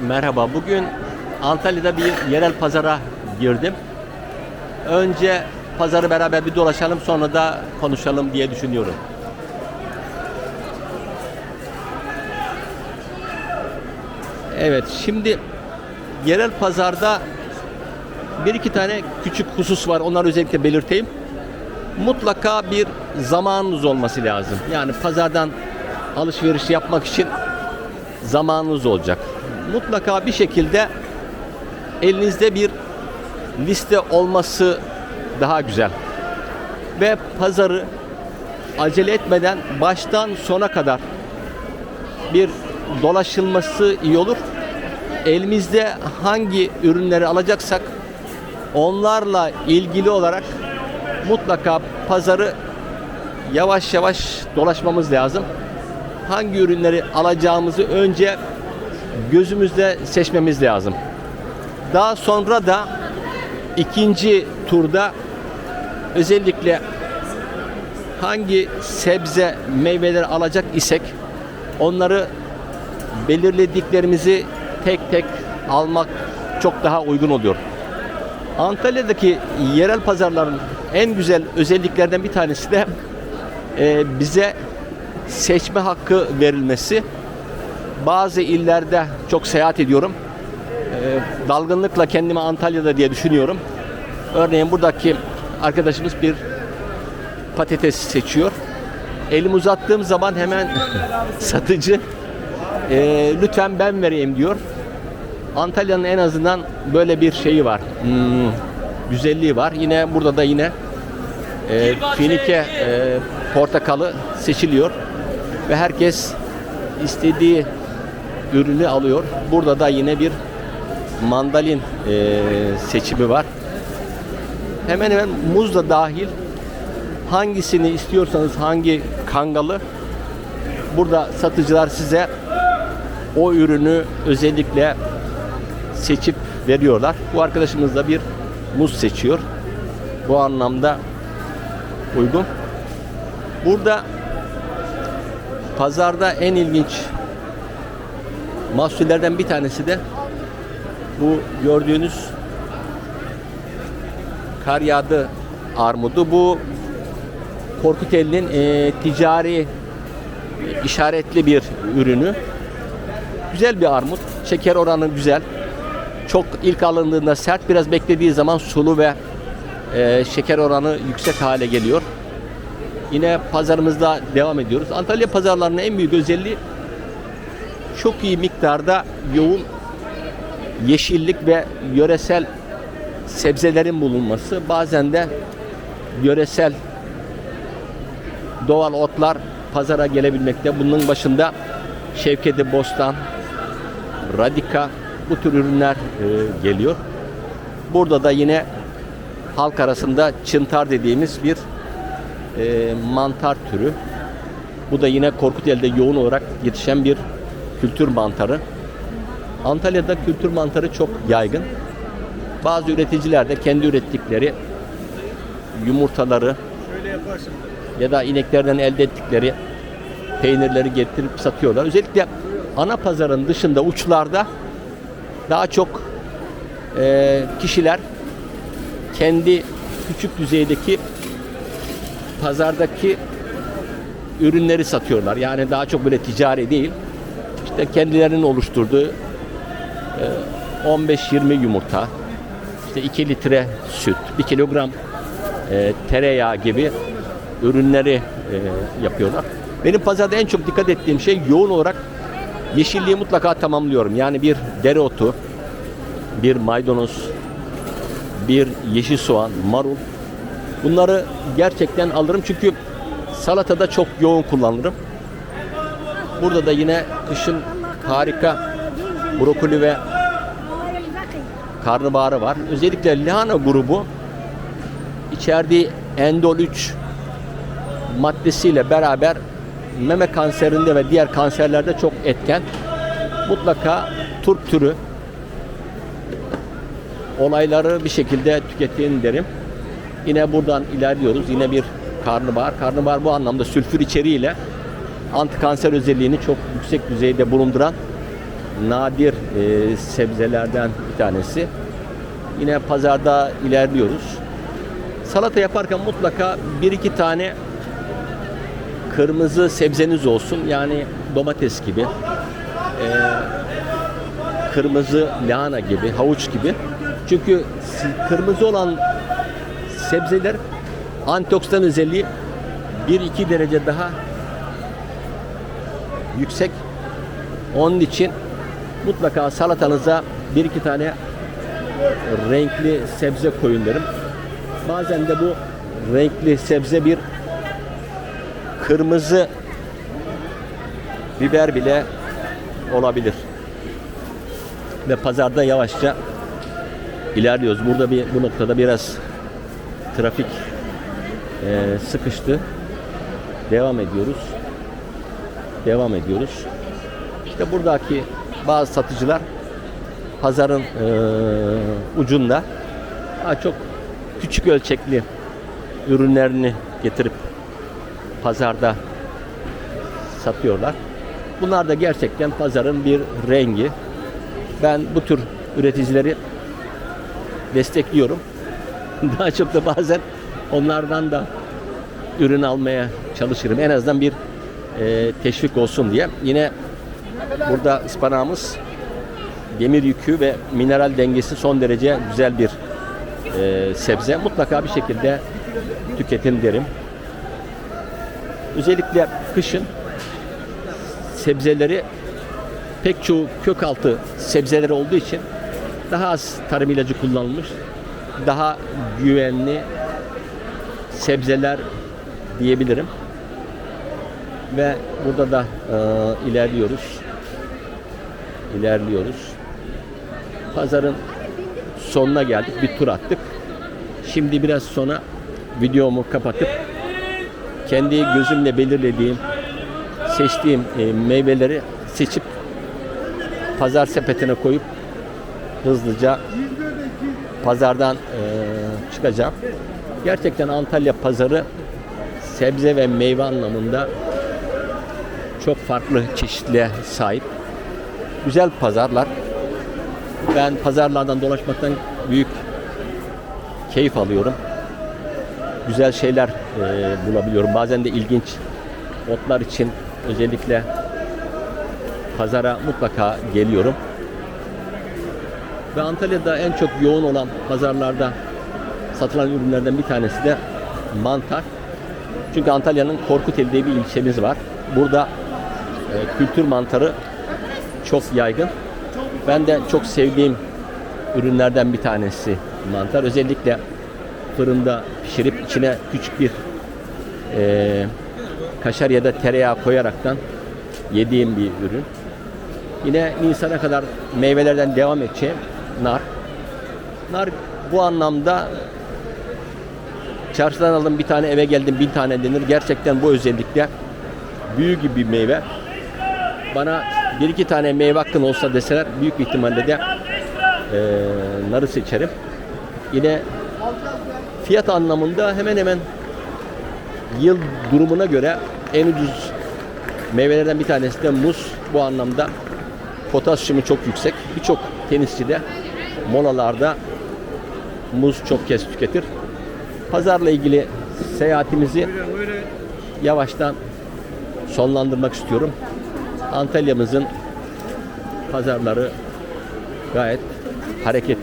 Merhaba. Bugün Antalya'da bir yerel pazara girdim. Önce pazarı beraber bir dolaşalım sonra da konuşalım diye düşünüyorum. Evet, şimdi yerel pazarda bir iki tane küçük husus var. Onları özellikle belirteyim. Mutlaka bir zamanınız olması lazım. Yani pazardan alışveriş yapmak için zamanınız olacak. Mutlaka bir şekilde elinizde bir liste olması daha güzel. Ve pazarı acele etmeden baştan sona kadar bir dolaşılması iyi olur. Elimizde hangi ürünleri alacaksak onlarla ilgili olarak mutlaka pazarı yavaş yavaş dolaşmamız lazım. Hangi ürünleri alacağımızı önce gözümüzde seçmemiz lazım. Daha sonra da ikinci turda özellikle hangi sebze meyveleri alacak isek onları belirlediklerimizi tek tek almak çok daha uygun oluyor. Antalya'daki yerel pazarların en güzel özelliklerden bir tanesi de e, bize seçme hakkı verilmesi. Bazı illerde çok seyahat ediyorum. E, dalgınlıkla kendimi Antalya'da diye düşünüyorum. Örneğin buradaki arkadaşımız bir patates seçiyor. Elim uzattığım zaman hemen satıcı e, lütfen ben vereyim diyor. Antalya'nın en azından böyle bir şeyi var. Hmm, güzelliği var. Yine burada da yine e, finike e, portakalı seçiliyor ve herkes istediği ürünü alıyor. Burada da yine bir mandalin e, seçimi var. Hemen hemen muz da dahil hangisini istiyorsanız hangi kangalı burada satıcılar size o ürünü özellikle seçip veriyorlar. Bu arkadaşımız da bir muz seçiyor. Bu anlamda uygun. Burada pazarda en ilginç mahsullerden bir tanesi de bu gördüğünüz kar yağdı armudu. Bu Korkuteli'nin e, ticari işaretli bir ürünü. Güzel bir armut. Şeker oranı güzel. Çok ilk alındığında sert, biraz beklediği zaman sulu ve e, şeker oranı yüksek hale geliyor. Yine pazarımızda devam ediyoruz. Antalya pazarlarının en büyük özelliği çok iyi miktarda yoğun yeşillik ve yöresel sebzelerin bulunması. Bazen de yöresel doğal otlar pazara gelebilmekte. Bunun başında Şevketi Bostan, Radika bu tür ürünler e, geliyor. Burada da yine halk arasında çıntar dediğimiz bir e, mantar türü. Bu da yine Korkuteli'de yoğun olarak yetişen bir kültür mantarı. Antalya'da kültür mantarı çok yaygın. Bazı üreticiler de kendi ürettikleri yumurtaları ya da ineklerden elde ettikleri peynirleri getirip satıyorlar. Özellikle ana pazarın dışında uçlarda daha çok e, kişiler kendi küçük düzeydeki pazardaki ürünleri satıyorlar. Yani daha çok böyle ticari değil. İşte kendilerinin oluşturduğu e, 15-20 yumurta, işte 2 litre süt, 1 kilogram e, tereyağı gibi ürünleri e, yapıyorlar. Benim pazarda en çok dikkat ettiğim şey yoğun olarak yeşilliği mutlaka tamamlıyorum. Yani bir dereotu, bir maydanoz, bir yeşil soğan, marul. Bunları gerçekten alırım çünkü salatada çok yoğun kullanırım. Burada da yine kışın harika brokoli ve karnabaharı var. Özellikle lahana grubu içerdiği endol 3 maddesiyle beraber meme kanserinde ve diğer kanserlerde çok etken. Mutlaka turp türü olayları bir şekilde tüketin derim. Yine buradan ilerliyoruz. Yine bir karnabahar. Karnabahar bu anlamda sülfür içeriğiyle antikanser özelliğini çok yüksek düzeyde bulunduran nadir e, sebzelerden bir tanesi. Yine pazarda ilerliyoruz. Salata yaparken mutlaka bir iki tane kırmızı sebzeniz olsun. Yani domates gibi, e, kırmızı lahana gibi, havuç gibi. Çünkü kırmızı olan sebzeler antioksidan özelliği 1-2 derece daha yüksek. Onun için mutlaka salatanıza bir iki tane renkli sebze koyun derim. Bazen de bu renkli sebze bir kırmızı biber bile olabilir. Ve pazarda yavaşça ilerliyoruz. Burada bir bu noktada biraz trafik eee, sıkıştı. Devam ediyoruz. Devam ediyoruz. İşte buradaki bazı satıcılar pazarın eee, ucunda daha çok küçük ölçekli ürünlerini getirip pazarda satıyorlar. Bunlar da gerçekten pazarın bir rengi. Ben bu tür üreticileri destekliyorum. Daha çok da bazen onlardan da ürün almaya çalışırım. En azından bir e, teşvik olsun diye. Yine burada ıspanağımız demir yükü ve mineral dengesi son derece güzel bir e, sebze. Mutlaka bir şekilde tüketin derim. Özellikle kışın sebzeleri pek çoğu kök altı sebzeleri olduğu için daha az tarım ilacı kullanılmış, daha güvenli sebzeler diyebilirim. Ve burada da e, ilerliyoruz. İlerliyoruz. Pazarın sonuna geldik. Bir tur attık. Şimdi biraz sonra videomu kapatıp kendi gözümle belirlediğim, seçtiğim e, meyveleri seçip pazar sepetine koyup hızlıca pazardan e, çıkacağım. Gerçekten Antalya pazarı sebze ve meyve anlamında çok farklı çeşitliğe sahip. Güzel pazarlar. Ben pazarlardan dolaşmaktan büyük keyif alıyorum. Güzel şeyler e, bulabiliyorum. Bazen de ilginç otlar için özellikle pazara mutlaka geliyorum. Ve Antalya'da en çok yoğun olan pazarlarda satılan ürünlerden bir tanesi de mantar. Çünkü Antalya'nın Korkuteli diye bir ilçemiz var. Burada e, kültür mantarı çok yaygın. Ben de çok sevdiğim ürünlerden bir tanesi mantar. Özellikle fırında pişirip içine küçük bir e, kaşar ya da tereyağı koyaraktan yediğim bir ürün. Yine Nisan'a kadar meyvelerden devam edeceğim nar. Nar bu anlamda çarşıdan aldım bir tane eve geldim bin tane denir. Gerçekten bu özellikle büyü gibi bir meyve. Bana bir iki tane meyve hakkın olsa deseler büyük ihtimalle de eee, narı seçerim. Yine fiyat anlamında hemen hemen yıl durumuna göre en ucuz meyvelerden bir tanesi de muz. Bu anlamda potasyumu çok yüksek. Birçok tenisçi de molalarda muz çok kez tüketir. Pazarla ilgili seyahatimizi yavaştan sonlandırmak istiyorum. Antalya'mızın pazarları gayet hareketli.